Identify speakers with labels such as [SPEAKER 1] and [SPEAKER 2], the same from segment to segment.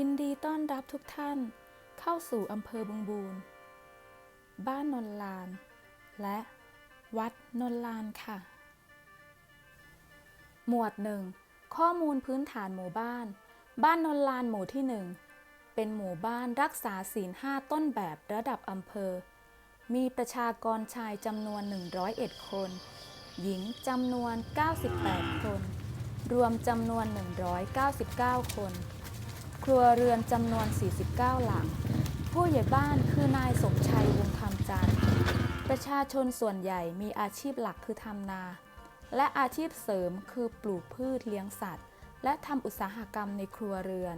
[SPEAKER 1] ยินดีต้อนรับทุกท่านเข้าสู่อำเภอบึงบูรบ้านนนลาน และวัดนนลานค่ะ หมวดหนึ่งข้อมูลพื้นฐานหมู่บ้าน บ้านนนลานหมู่ที่หนึ่งเป็นหมู่บ้านรักษาศีลห้าต้นแบบระดับอำเภอ มีประชากรชายจำนวน 101 คน หญิงจำนวน 98 คน รวมจำนวน 199 คน ครัวเรือนจำนวน 49 หลัง ผู้ใหญ่บ้านคือนายสมชัยวงคำจันทร์ประชาชนส่วนใหญ่มีอาชีพหลักคือทำนา และอาชีพเสริมคือปลูกพืชเลี้ยงสัตว์ และทำอุตสาหกรรมในครัวเรือน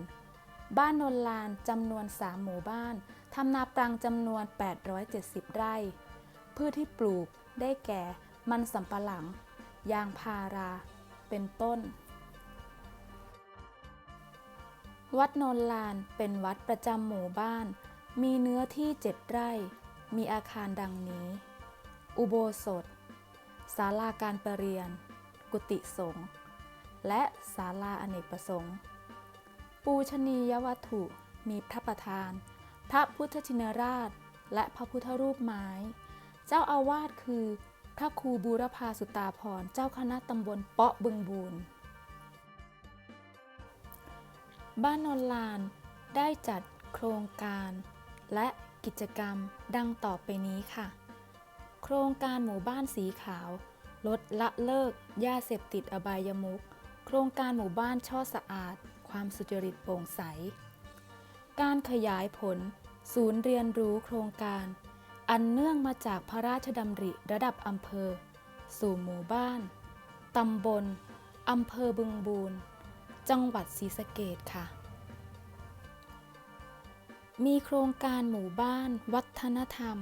[SPEAKER 1] บ้านนนลานจำนวน 3 หมู่บ้านทำนาปรังจำนวน 870 ไร่ พืชที่ปลูกได้แก่ มันสำปะหลัง ยางพารา เป็นต้น วัดโนนลานเป็นวัดประจำหมู่บ้าน มีเนื้อที่เจ็ดไร่ มีอาคารดังนี้ อุโบสถ ศาลาการประเรียน กุฏิสงฆ์ และศาลาอเนกประสงค์ ปูชนียวัตถุมีพระประธาน พระพุทธชินราช และพระพุทธรูปไม้ เจ้าอาวาสคือพระครูบูรพาสุตาพร เจ้าคณะตำบลเปาะบึงบูร บ้านนนลานได้จัดโครงการ และกิจกรรมดังต่อไปนี้ค่ะ โครงการหมู่บ้านสีขาว ลดละเลิกยาเสพติดอบายมุขโครงการหมู่บ้านช่อสะอาด ความสุจริตโปร่งใส การขยายผล ศูนย์เรียนรู้โครงการ อันเนื่องมาจากพระราชดำริระดับอำเภอ สู่หมู่บ้าน ตำบลอำเภอบึงบูร จังหวัดศรีสะเกดค่ะ มีโครงการหมู่บ้านวัฒนธรรม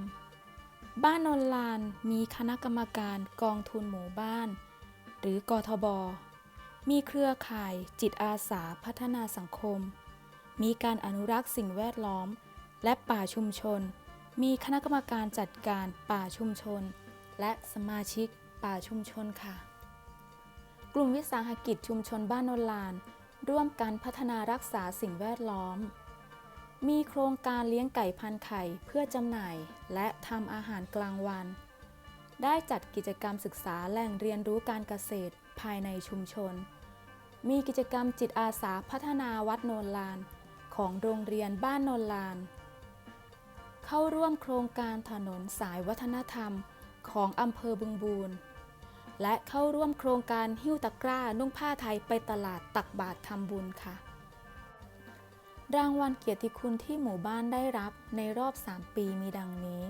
[SPEAKER 1] บ้านนนลานมีคณะกรรมการกองทุนหมู่บ้าน หรือกทบ มีเครือข่ายจิตอาสาพัฒนาสังคม มีการอนุรักษ์สิ่งแวดล้อม และป่าชุมชน มีคณะกรรมการจัดการป่าชุมชน และสมาชิกป่าชุมชนค่ะกลุ่มวิสาหกิจชุมชนบ้านนนลาน ร่วมกันพัฒนารักษาสิ่งแวดล้อม มีโครงการเลี้ยงไก่พันไข่เพื่อจำหน่าย และทำอาหารกลางวัน ได้จัดกิจกรรมศึกษาแหล่งเรียนรู้การเกษตรภายในชุมชน มีกิจกรรมจิตอาสาพัฒนาวัดโนนลาน ของโรงเรียนบ้านโนนลาน เข้าร่วมโครงการถนนสายวัฒนธรรมของอำเภอบึงบูร และเข้าร่วมโครงการหิ้วตะกร้านุ่งผ้าไทยไปตลาดตักบาตรทำบุญค่ะ รางวัลเกียรติคุณที่หมู่บ้านได้รับในรอบ 3 ปีมีดังนี้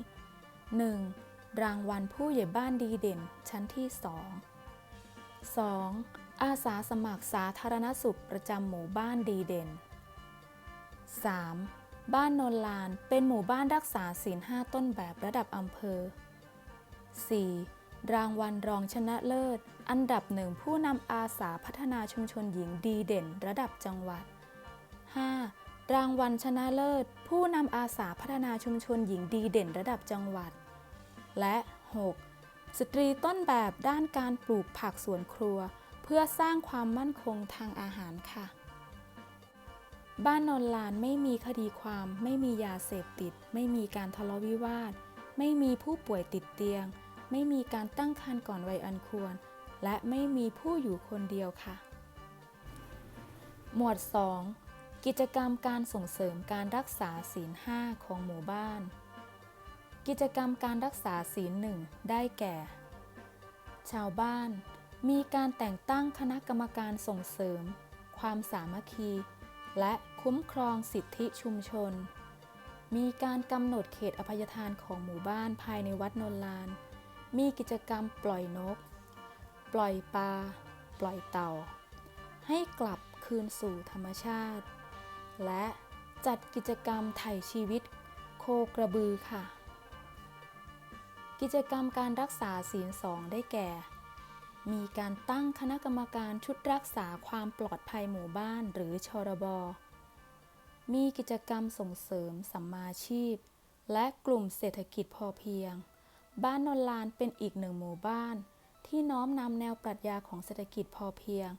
[SPEAKER 1] 1. รางวัลผู้ใหญ่บ้านดีเด่นชั้นที่ 2 2. อาสาสมัครสาธารณสุขประจำหมู่บ้านดีเด่น 3. บ้านนนลานเป็นหมู่บ้านรักษาศีลห้าต้นแบบระดับอำเภอ 4. รางวัลรองชนะเลิศ อันดับหนึ่งผู้นำอาสาพัฒนาชุมชนหญิงดีเด่นระดับจังหวัด 5. รางวัลชนะเลิศ ผู้นำอาสาพัฒนาชุมชนหญิงดีเด่นระดับจังหวัด และ 6. สตรีต้นแบบด้านการปลูกผักสวนครัว เพื่อสร้างความมั่นคงทางอาหารค่ะ บ้านนนลานไม่มีคดีความ ไม่มียาเสพติด ไม่มีการทะเลาะวิวาท ไม่มีผู้ป่วยติดเตียง ไม่มีการตั้งครรภ์ก่อนวัยอันควร และไม่มีผู้อยู่คนเดียวค่ะ หมวด 2 กิจกรรมการส่งเสริมการรักษาศีลห้าของหมู่บ้าน กิจกรรมการรักษาศีลหนึ่งได้แก่ ชาวบ้าน มีการแต่งตั้งคณะกรรมการส่งเสริม ความสามัคคี และคุ้มครองสิทธิชุมชนมีการกำหนดเขตอภัยทานของหมู่บ้านภายในวัดนนลาน มีกิจกรรมปล่อยนก ปล่อยปลา ปล่อยเต่า ให้กลับคืนสู่ธรรมชาติ และจัดกิจกรรมไถ่ชีวิตโคกระบือค่ะ กิจกรรมการรักษาศีลสองได้แก่ มีการตั้งคณะกรรมการชุดรักษาความปลอดภัยหมู่บ้านหรือชรบมีกิจกรรมส่งเสริมสัมมาชีพ และกลุ่มเศรษฐกิจพอเพียง บ้านนนลานเป็นอีกหนึ่งหมู่บ้าน ที่น้อมนำแนวปรัชญาของเศรษฐกิจพอเพียง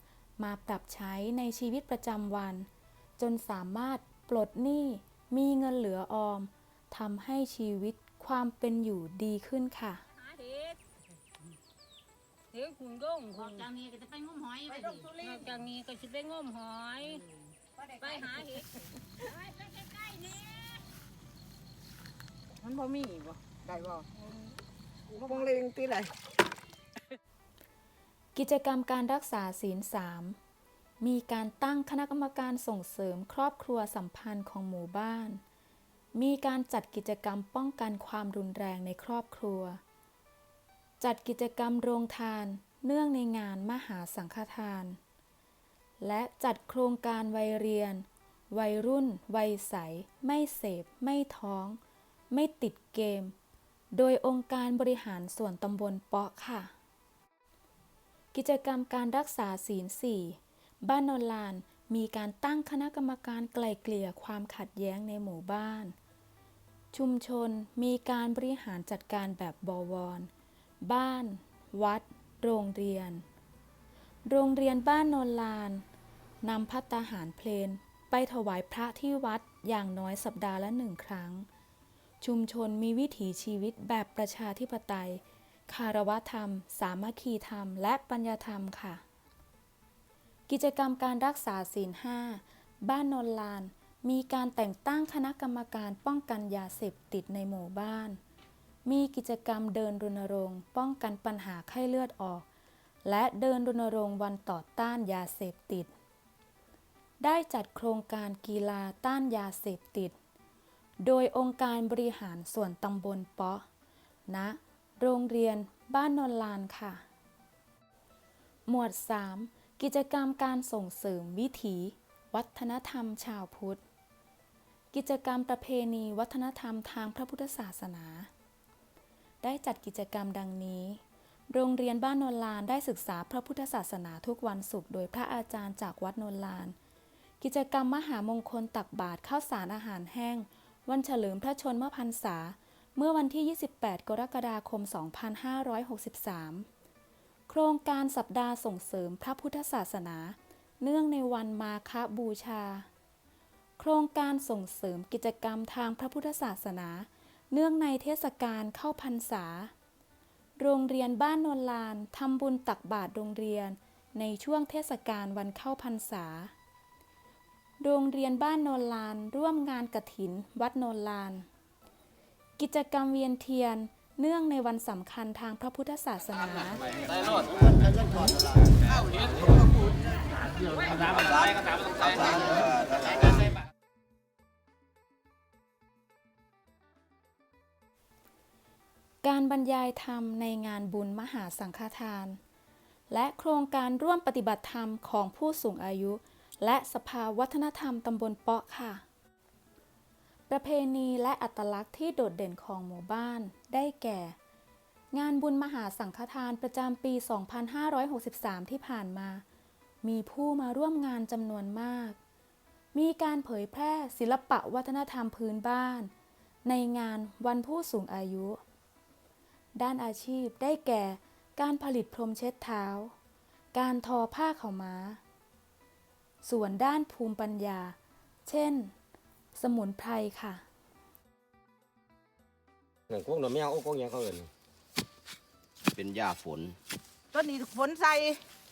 [SPEAKER 1] มาปรับใช้ในชีวิตประจำวัน จนสามารถปลดหนี้มีเงินเหลือออมทำให้ชีวิตความเป็นอยู่ดีขึ้นค่ะ
[SPEAKER 2] หาเห็ดเห็ดขุนก้ง
[SPEAKER 3] อ
[SPEAKER 2] ขุ
[SPEAKER 3] อก
[SPEAKER 2] น
[SPEAKER 3] จากนี้ก็จะไปงมหอยไปดิ
[SPEAKER 2] นอกจากนี้ก็จะไปงมหอย ไปหาเห็ด
[SPEAKER 4] มันบ่มีบ่ได้บ่ บ่งเลงตีไหน
[SPEAKER 1] กิจกรรมการรักษาศีลสามมีการตั้งคณะกรรมการส่งเสริมครอบครัวสัมพันธ์ของหมู่บ้าน มีการจัดกิจกรรมป้องกันความรุนแรงในครอบครัว จัดกิจกรรมโรงทานเนื่องในงานมหาสังฆทาน และจัดโครงการวัยเรียน วัยรุ่น วัยใส ไม่เสพ ไม่ท้อง ไม่ติดเกม โดยองค์การบริหารส่วนตำบลเปาะค่ะ กิจกรรมการรักษาศีลสี่บ้านนนลานมีการตั้งคณะกรรมการไกล่เกลี่ยความขัดแย้งในหมู่บ้าน ชุมชนมีการบริหารจัดการแบบบวร บ้าน วัด โรงเรียน โรงเรียนบ้านนนลานนำพัตตาหารเพลน ไปถวายพระที่วัดอย่างน้อยสัปดาห์ละหนึ่งครั้ง ชุมชนมีวิถีชีวิตแบบประชาธิปไตย คารวะธรรม สามัคคีธรรม และปัญญาธรรมค่ะ กิจกรรมการรักษาศีลห้าบ้านนนลาน มีการแต่งตั้งคณะกรรมการป้องกันยาเสพติดในหมู่บ้าน มีกิจกรรมเดินรณรงค์ป้องกันปัญหาไข้เลือดออก และเดินรณรงค์วันต่อต้านยาเสพติด ได้จัดโครงการกีฬาต้านยาเสพติด โดยองค์การบริหารส่วนตำบลเปาะณโรงเรียนบ้านนนลานค่ะ หมวด 3 กิจกรรมการส่งเสริมวิถี วัฒนธรรมชาวพุทธ กิจกรรมประเพณีวัฒนธรรมทางพระพุทธศาสนา ได้จัดกิจกรรมดังนี้ โรงเรียนบ้านนนลานได้ศึกษาพระพุทธศาสนาทุกวันศุกร์โดยพระอาจารย์จากวัดนนลาน กิจกรรมมหามงคลตักบาตรข้าวสารอาหารแห้ง วันเฉลิมพระชนมพรรษา เมื่อวันที่ 28 กรกฎาคม 2563 โครงการสัปดาห์ส่งเสริมพระพุทธศาสนา เนื่องในวันมาฆบูชา โครงการส่งเสริมกิจกรรมทางพระพุทธศาสนา เนื่องในเทศกาลเข้าพรรษา โรงเรียนบ้านนนลานทำบุญตักบาตรโรงเรียน ในช่วงเทศกาลวันเข้าพรรษา โรงเรียนบ้านโนนลาน ร่วมงานกระถิน วัดโนนลาน กิจกรรมเวียนเทียน เนื่องในวันสำคัญทางพระพุทธศาสนา การบรรยายธรรมในงานบุญมหาสังฆทาน และโครงการร่วมปฏิบัติธรรมของผู้สูงอายุ และสภาวัฒนธรรมตำบลเปาะค่ะ ประเพณีและอัตลักษณ์ที่โดดเด่นของหมู่บ้านได้แก่ งานบุญมหาสังฆทานประจำปี 2563 ที่ผ่านมา มีผู้มาร่วมงานจำนวนมาก มีการเผยแพร่ศิลปะวัฒนธรรมพื้นบ้าน ในงานวันผู้สูงอายุ ด้านอาชีพได้แก่ การผลิตพรมเช็ดเท้า การทอผ้าขาวม้า ส่วนด้านภูมิปัญญา เช่น สมุนไพรค่ะ
[SPEAKER 5] หนึ่งพวกหน่อแมวโอ้พวกหยังเขาเอิ้น
[SPEAKER 6] เป็นหญ้าฝน
[SPEAKER 4] ต้นนี้ฝนใส่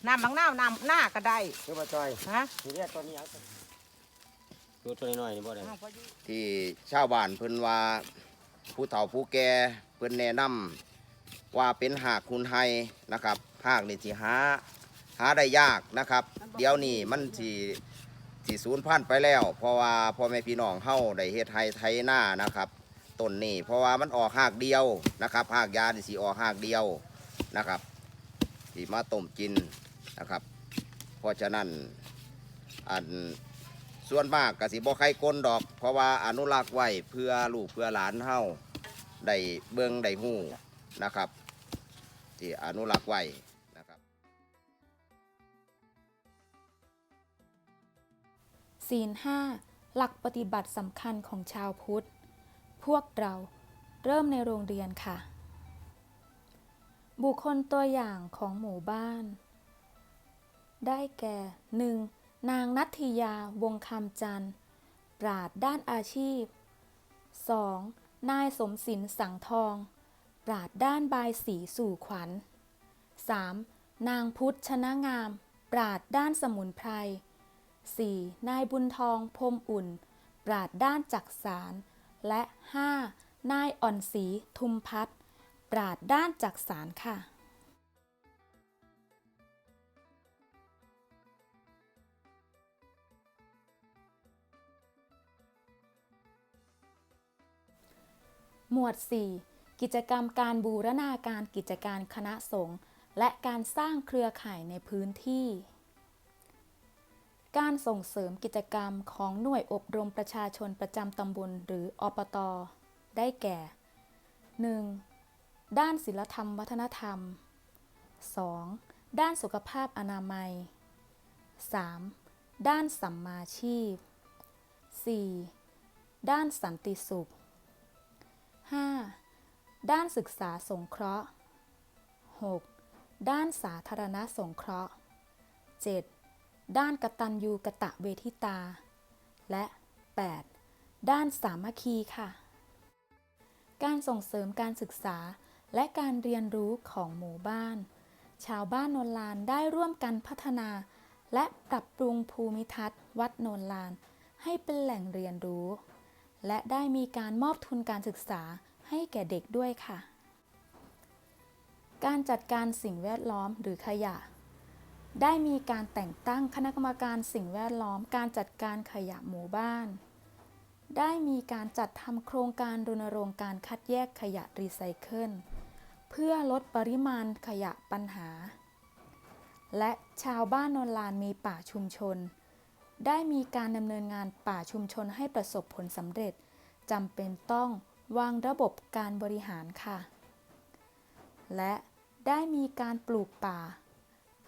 [SPEAKER 4] น้ำบางน้าวน้ำหน้าก็ได้
[SPEAKER 5] คือว่าจอย
[SPEAKER 4] ฮะ
[SPEAKER 5] ทีเรียกตัวนี้หยังตัวตัวน้อยๆนี่บ่ได้
[SPEAKER 4] อ้าวพออยู่
[SPEAKER 6] ที่ชาวบ้านเพิ่นว่าผู้เฒ่าผู้แก่เพิ่นแนะนำว่าเป็นหากคุณไฮนะครับหากนี่สิหาหาได้ยากนะครับ เดี๋ยวนี้มันสิสิสูญพันไปแล้ว เพราะว่าพ่อแม่พี่น้องเฮาได้เฮ็ดไฮไทยหน้านะครับต้นนี้เพราะว่ามันออกหากเดียวนะครับหากยานี่สิออกหากเดียวนะครับที่มาต้มกินนะครับ เพราะฉะนั้นอันส่วนมากก็สิบ่ใครกลดอก เพราะว่าอนุรักษ์ไว้เพื่อลูกเพื่อหลานเฮาได้เบิ่งได้ฮู้นะครับที่อนุรักษ์ไว้
[SPEAKER 1] ศีลห้าหลักปฏิบัติสำคัญของชาวพุทธ พวกเราเริ่มในโรงเรียนค่ะ บุคคลตัวอย่างของหมู่บ้าน ได้แก่ 1. นางนัทธิยาวงคำจันทร์ ปราดด้านอาชีพ 2. นายสมศินสังทอง ปราดด้านบายสีสู่ขวัญ 3. นางพุทธชนะงาม ปราดด้านสมุนไพร 4. นายบุญทองพรมอุ่น ปราดด้านจักสาร และ 5. นายอ่อนศรีทุมพัฒน์ปราดด้านจักสารค่ะ หมวด 4 กิจกรรมการบูรณาการกิจการคณะสงฆ์และการสร้างเครือข่ายในพื้นที่ การส่งเสริมกิจกรรมของหน่วยอบรมประชาชนประจำตำบลหรืออปต ได้แก่ 1. ด้านศิลธรรมวัฒนธรรม 2. ด้านสุขภาพอนามัย 3. ด้านสัมมาชีพ 4. ด้านสันติสุข 5. ด้านศึกษาสงเคราะห์ 6. ด้านสาธารณสงเคราะห์ 7. ด้านกตัญญูกะตะเวทิตา และ 8. ด้านสามัคคีค่ะ การส่งเสริมการศึกษาและการเรียนรู้ของหมู่บ้าน ชาวบ้านโนนลานได้ร่วมกันพัฒนา และปรับปรุงภูมิทัศน์ วัดโนนลาน ให้เป็นแหล่งเรียนรู้ และได้มีการมอบทุนการศึกษาให้แก่เด็กด้วยค่ะ การจัดการสิ่งแวดล้อมหรือขยะ ได้มีการแต่งตั้งคณะกรรมการสิ่งแวดล้อมการจัดการขยะหมู่บ้าน ได้มีการจัดทำโครงการรณรงค์การคัดแยกขยะรีไซเคิลเพื่อลดปริมาณขยะปัญหา และชาวบ้านนนลานมีป่าชุมชน ได้มีการดำเนินงานป่าชุมชนให้ประสบผลสำเร็จจำเป็นต้องวางระบบการบริหารค่ะ และได้มีการปลูกป่า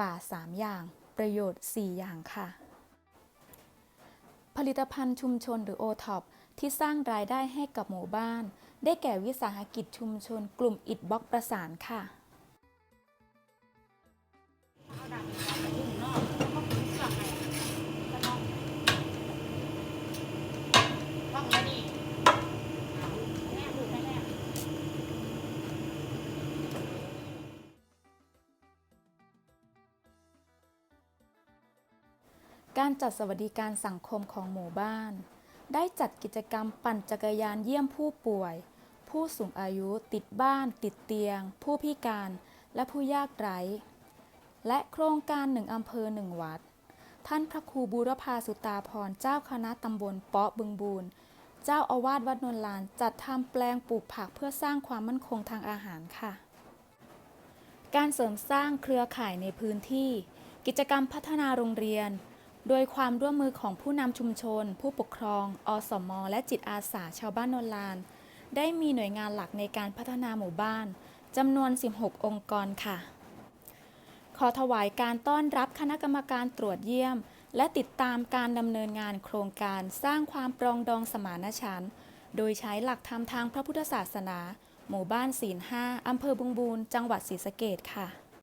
[SPEAKER 1] ป่า 3 อย่าง ประโยชน์ 4 อย่างค่ะ ผลิตภัณฑ์ชุมชนหรือโอท็อปที่สร้างรายได้ให้กับหมู่บ้าน ได้แก่วิสาหกิจชุมชนกลุ่มอิดบล็อกประสานค่ะ การจัดสวัสดิการสังคมของหมู่บ้าน ได้จัดกิจกรรมปั่นจักรยานเยี่ยมผู้ป่วย ผู้สูงอายุติดบ้าน ติดเตียง ผู้พิการและผู้ยากไร้ และโครงการหนึ่งอำเภอหนึ่งวัด ท่านพระครูบูรพาสุตาพรเจ้าคณะตำบลเปาะบึงบูนเจ้าอาวาสวัดนนลานจัดทำแปลงปลูกผักเพื่อสร้างความมั่นคงทางอาหารค่ะ การเสริมสร้างเครือข่ายในพื้นที่ กิจกรรมพัฒนาโรงเรียน โดยความร่วมมือของผู้นำชุมชน ผู้ปกครอง อสม และจิตอาสาชาวบ้านโนนลาน ได้มีหน่วยงานหลักในการพัฒนาหมู่บ้านจำนวน 16 องค์กรค่ะ ขอถวายการต้อนรับคณะกรรมการตรวจเยี่ยม และติดตามการดำเนินงานโครงการสร้างความปรองดองสมานฉันท์โดยใช้หลักธรรมทางพระพุทธศาสนา หมู่บ้านศีลห้าอำเภอบึงบูรจังหวัดศรีสะเกษค่ะ